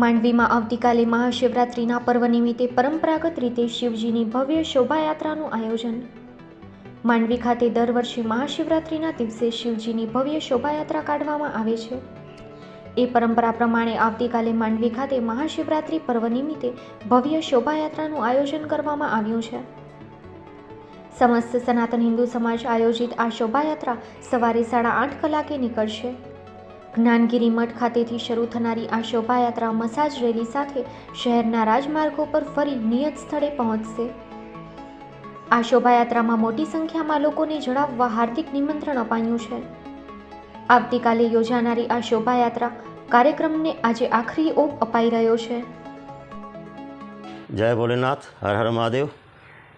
માંડવીમાં આવતીકાલે મહાશિવરાત્રિના પર્વ નિમિત્તે પરંપરાગત રીતે શિવજીની ભવ્ય શોભાયાત્રાનું આયોજન. માંડવી ખાતે દર વર્ષે મહાશિવરાત્રિના દિવસે શિવજીની ભવ્ય શોભાયાત્રા કાઢવામાં આવે છે. એ પરંપરા પ્રમાણે આવતીકાલે માંડવી ખાતે મહાશિવરાત્રિ પર્વ નિમિત્તે ભવ્ય શોભાયાત્રાનું આયોજન કરવામાં આવ્યું છે. સમસ્ત સનાતન હિન્દુ સમાજ આયોજિત આ શોભાયાત્રા સવારે સાડા આઠ કલાકે નીકળશે. જ્ઞાનગીરી મઠ ખાતેથી શરૂ થનારી આ શોભાયાત્રા મસાજ રેલી સાથે શહેરના રાજમાર્ગો પર ફરી નિયત સ્થળે પહોંચશે. આ શોભાયાત્રામાં મોટી સંખ્યામાં લોકોને જણાવવા હાર્દિક નિમંત્રણ અપાયું છે. આવતીકાલે યોજાનારી આ શોભાયાત્રા કાર્યક્રમને આજે આખરી ઓપ અપાઈ રહ્યો છે. જય ભોલેનાથ, હર હર મહાદેવ.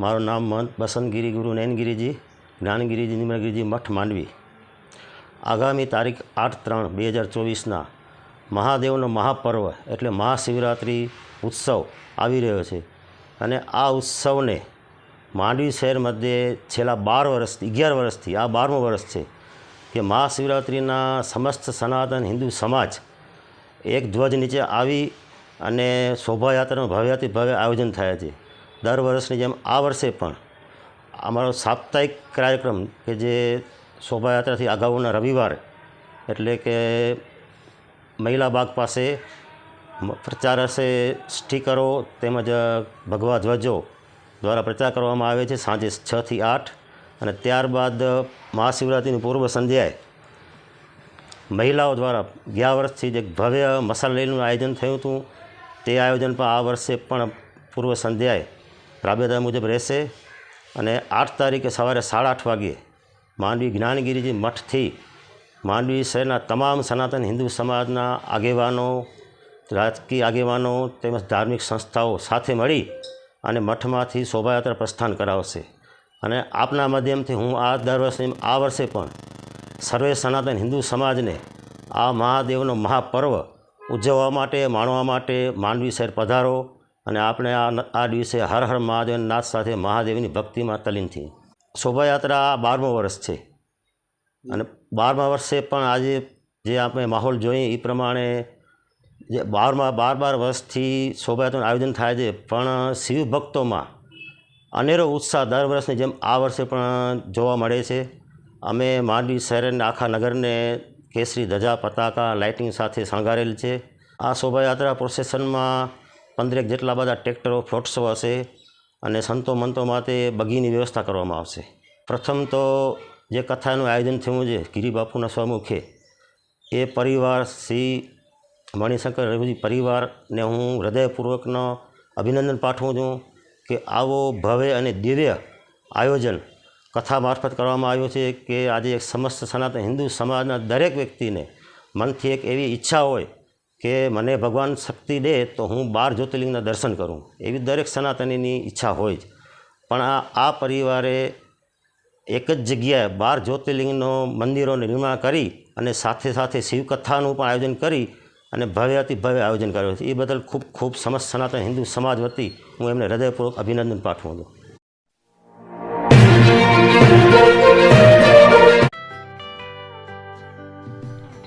મારું નામ મન બસંતગીરી ગુરુ નયનગીરીજી, જ્ઞાનગીરીજી નિમગીરીજી મઠ માંડવી. આગામી તારીખ આઠ ત્રણ બે હજાર ચોવીસના મહાદેવનો મહાપર્વ એટલે મહાશિવરાત્રિ ઉત્સવ આવી રહ્યો છે. અને આ ઉત્સવને માંડવી શહેર મધ્યે છેલ્લા બાર વર્ષથી, અગિયાર વર્ષથી, આ બારમું વર્ષ છે કે મહાશિવરાત્રિના સમસ્ત સનાતન હિન્દુ સમાજ એક ધ્વજ નીચે આવી અને શોભાયાત્રાનું ભવ્યાતિ ભવ્ય આયોજન થાય છે. દર વર્ષની જેમ આ વર્ષે પણ અમારો સાપ્તાહિક કાર્યક્રમ કે જે શોભાયાત્રાથી અગાઉના રવિવારે એટલે કે મહિલા બાગ પાસે પ્રચાર હશે, સ્ટીકરો તેમજ ભગવા ધ્વજો દ્વારા પ્રચાર કરવામાં આવે છે સાંજે છથી આઠ અને ત્યારબાદ મહાશિવરાત્રિની પૂર્વ સંધ્યાએ મહિલાઓ દ્વારા ગયા વર્ષથી જે ભવ્ય મસાલ રેલીનું આયોજન થયું હતું, તે આયોજન પણ આ વર્ષે પણ પૂર્વ સંધ્યાએ રાબેતા મુજબ રહેશે અને આઠ તારીખે સવારે સાડા આઠ વાગ્યે માંડવી જ્ઞાનગીરીજી મઠથી માંડવી શહેરના તમામ સનાતન હિન્દુ સમાજના આગેવાનો, રાજકીય આગેવાનો તેમજ ધાર્મિક સંસ્થાઓ સાથે મળી અને મઠમાંથી શોભાયાત્રા પ્રસ્થાન કરાવશે. અને આપના માધ્યમથી હું આ દર વર્ષે આ વર્ષે પણ સર્વે સનાતન હિન્દુ સમાજને આ મહાદેવનો મહાપર્વ ઉજવવા માટે, માણવા માટે માંડવી શહેર પધારો અને આપણે આ આ દિવસે હર હર મહાદેવના નાથ સાથે મહાદેવની ભક્તિમાં તલીનથી શોભાયાત્રા આ બારમું વર્ષ છે. અને બારમા વર્ષે પણ આજે જે આપણે માહોલ જોઈએ એ પ્રમાણે જે બારમા બાર બાર વર્ષથી શોભાયાત્રાનું આયોજન થાય છે, પણ શિવ ભક્તોમાં અનેરો ઉત્સાહ દર વર્ષની જેમ આ વર્ષે પણ જોવા મળે છે. અમે માંડવી શહેરને, આખા નગરને કેસરી, ધજા, પતાકા, લાઇટિંગ સાથે શણગારેલ છે. આ શોભાયાત્રા પ્રોસેસનમાં પંદરેક જેટલા બધા ટ્રેક્ટરો, ફ્લોટ્સો હશે. અને સંતો મંતો માટે બગીની વ્યવસ્થા કરવામાં આવશે. પ્રથમ તો જે કથાનું આયોજન થયું છે, ગિરિબાપુના સ્વમુખે, એ પરિવાર શ્રી મણિશંકર રઘુજી પરિવારને હું હૃદયપૂર્વકનો અભિનંદન પાઠવું છું કે આવો ભવ્ય અને દિવ્ય આયોજન કથા મારફત કરવામાં આવ્યું છે કે આજે એક સમસ્ત સનાતન હિન્દુ સમાજના દરેક વ્યક્તિને મનથી એક એવી ઈચ્છા હોય કે મને ભગવાન શક્તિ દે તો હું બાર જ્યોતિર્લિંગના દર્શન કરું. એવી દરેક સનાતનીની ઈચ્છા હોય જ. પણ આ આ પરિવારે એક જ જગ્યાએ બાર જ્યોતિર્લિંગનો મંદિરોનું નિર્માણ કરી અને સાથે સાથે શિવકથાનું પણ આયોજન કરી અને ભવ્યાતિ ભવ્ય આયોજન કર્યું. છે એ બદલ ખૂબ ખૂબ સમસ્ત સનાતન હિન્દુ સમાજ વતી હું એમને હૃદયપૂર્વક અભિનંદન પાઠવું છું.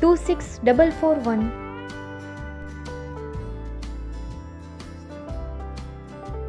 26441